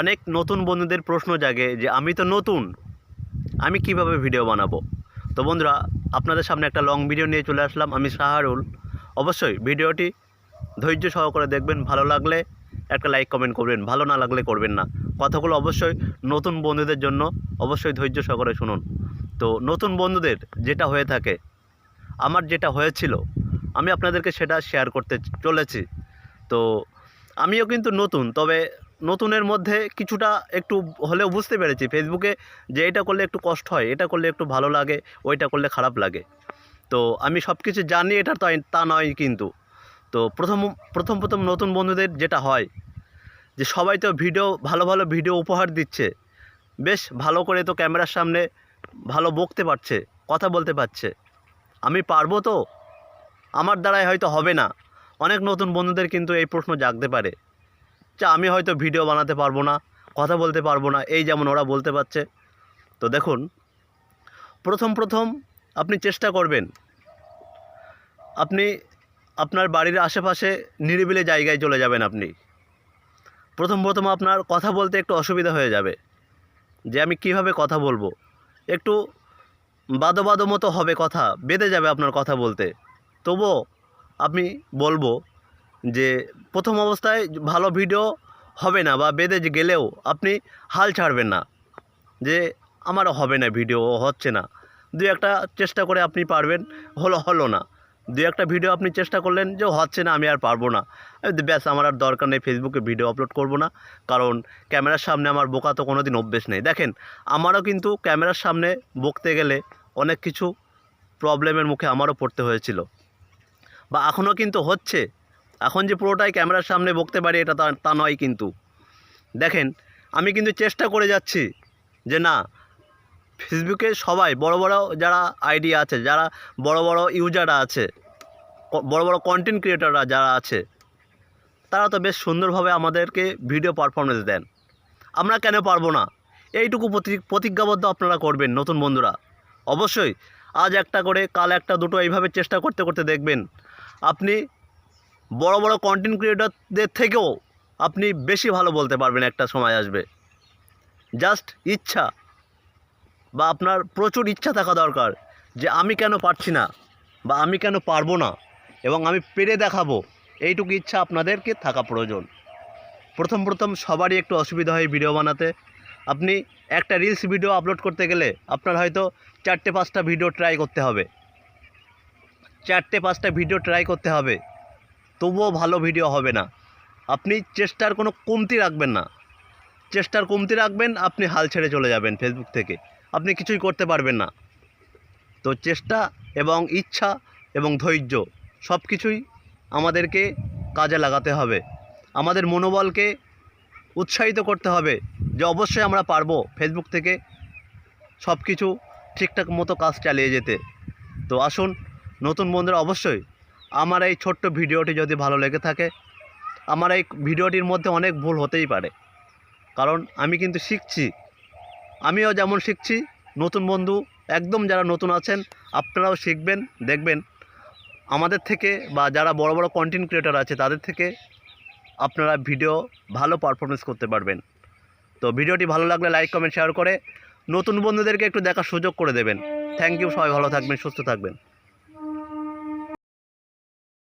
অনেক নতুন বন্ধুদের প্রশ্ন জাগে যে, আমি তো নতুন, আমি কীভাবে ভিডিও বানাবো? তো বন্ধুরা, আপনাদের সামনে একটা লং ভিডিও নিয়ে চলে আসলাম, আমি শাহরুল অবশ্যই ভিডিওটি ধৈর্য সহকারে দেখবেন, ভালো লাগলে একটা লাইক কমেন্ট করবেন, ভালো না লাগলে করবেন না। কথাগুলো অবশ্যই নতুন বন্ধুদের জন্য অবশ্যই ধৈর্য সহকারে শুনুন। তো নতুন বন্ধুদের যেটা হয়ে থাকে, আমার যেটা হয়েছিল, আমি আপনাদেরকে সেটা শেয়ার করতে চলেছি। তো আমিও কিন্তু নতুন, তবে নতুনের মধ্যে কিছুটা একটু হলেও বুঝতে পেরেছি। ফেসবুকে যে এটা করলে একটু কষ্ট হয়, এটা করলে একটু ভালো লাগে, ওইটা করলে খারাপ লাগে। তো আমি সব কিছু জানি এটা তো তা নয় কিন্তু। তো প্রথম প্রথম প্রথম নতুন বন্ধুদের যেটা হয়, যে সবাই তো ভিডিও, ভালো ভালো ভিডিও উপহার দিচ্ছে। বেশ, ভালো করে তো ক্যামেরার সামনে ভালো বকতে পারছে, কথা বলতে পারছে। আমি পারব তো? আমার দ্বারাই হয়তো হবে না। অনেক নতুন বন্ধুদের কিন্তু এই প্রশ্ন জাগতে পারে। যে আমি হয়তো ভিডিও বানাতে পারব না, কথা বলতে পারব না, এই যেমন ওরা বলতে পারছে। তো দেখুন, প্রথম প্রথম আপনি চেষ্টা করবেন, আপনি আপনার বাড়ির আশেপাশে নিরিবিলি জায়গায় চলে যাবেন আপনি। প্রথম প্রথম আপনার কথা বলতে একটু অসুবিধা হয়ে যাবে, যে আমি কীভাবে কথা বলব। একটু বাদো বাদো মতো হবে কথা, বেঁধে যাবে আপনার কথা বলতে। তবুও আমি বলব যে প্রথম অবস্থায় ভালো ভিডিও হবে না বা বেঁধে গেলেও আপনি হাল ছাড়বেন না, যে আমার হবে না ভিডিও হচ্ছে না। দু একটা চেষ্টা করে আপনি পারবেন, হলো হলো না। দু একটা ভিডিও আপনি চেষ্টা করলেন যে হচ্ছে না, আমি আর পারব না। ব্যাস, আমার আর দরকার নেই ফেসবুকে ভিডিও আপলোড করব না। কারণ ক্যামেরার সামনে আমার বোকা তো কোনো দিন অভ্যেস নেই। দেখেন, আমারও কিন্তু ক্যামেরার সামনে বকতে গেলে অনেক কিছু প্রবলেমের মুখে আমারও পড়তে হয়েছিল। বা এখনও কিন্তু হচ্ছে। এখন যে পুরোটাই ক্যামেরার সামনে বকতে পারি, এটা তা- নয় কিন্তু। দেখেন, আমি কিন্তু চেষ্টা করে যাচ্ছি যে না, ফেসবুকে সবাই, বড় বড় যারা আইডি আছে, যারা বড় বড় ইউজাররা আছে বড় বড় কন্টেন্ট ক্রিয়েটররা যারা আছে, তারা তো বেশ সুন্দরভাবে আমাদেরকে ভিডিও পারফরমেন্স দেন। আমরা কেন পারব না? এইটুকু প্রতি- প্রতিজ্ঞাবদ্ধ আপনারা করবেন, নতুন বন্ধুরা। অবশ্যই, আজ একটা করে, কাল একটা দুটো, এইভাবে চেষ্টা করতে করতে দেখবেন। আপনি বড় বড় কন্টেন্ট ক্রিয়েটরদের থেকেও আপনি বেশি ভালো বলতে পারবেন একটা সময় আসবে। জাস্ট ইচ্ছা বা আপনার প্রচুর ইচ্ছা থাকা দরকার যে আমি কেন পারছি না বা আমি কেন পারব না এবং আমি পেরে দেখাবো, এইটুকু ইচ্ছা আপনাদেরকে থাকা প্রয়োজন। প্রথম প্রথম সবারই একটু অসুবিধা হয় ভিডিও বানাতে। আপনি একটা রিলস ভিডিও আপলোড করতে গেলে আপনার হয়তো চারটে পাঁচটা ভিডিও ট্রাই করতে হবে। চারটে পাঁচটা ভিডিও ট্রাই করতে হবে। তবুও ভালো ভিডিও হবে না। আপনি চেষ্টার কোনো কমতি রাখবেন না। চেষ্টার কমতি রাখবেন, আপনি হাল ছেড়ে চলে যাবেন ফেসবুক থেকে। আপনি কিছুই করতে পারবেন না। তো চেষ্টা এবং ইচ্ছা এবং ধৈর্য সব কিছুই আমাদেরকে কাজে লাগাতে হবে। আমাদের মনোবলকে উৎসাহিত করতে হবে যে অবশ্যই আমরা পারব ফেসবুক থেকে সব কিছু ঠিকঠাক মতো কাজ চালিয়ে যেতে। তো আসুন, নতুন বন্ধুরা অবশ্যই আমার এই ছোট্ট ভিডিওটি যদি ভালো লেগে থাকে, আমার এই ভিডিওটির মধ্যে অনেক ভুল হতেই পারে। কারণ আমি কিন্তু শিখছি। আমিও যেমন শিখছি, নতুন বন্ধু, একদম যারা নতুন আছেন, আপনারাও শিখবেন, দেখবেন। আমাদের থেকে বা যারা বড় বড় কন্টেন্ট ক্রিয়েটার আছে, তাদের থেকে আপনারা ভিডিও ভালো পারফরমেন্স করতে পারবেন। তো ভিডিওটি ভালো লাগলে লাইক কমেন্ট শেয়ার করে নতুন বন্ধুদেরকে একটু দেখার সুযোগ করে দেবেন। থ্যাংক ইউ সবাই ভালো থাকবেন, সুস্থ থাকবেন।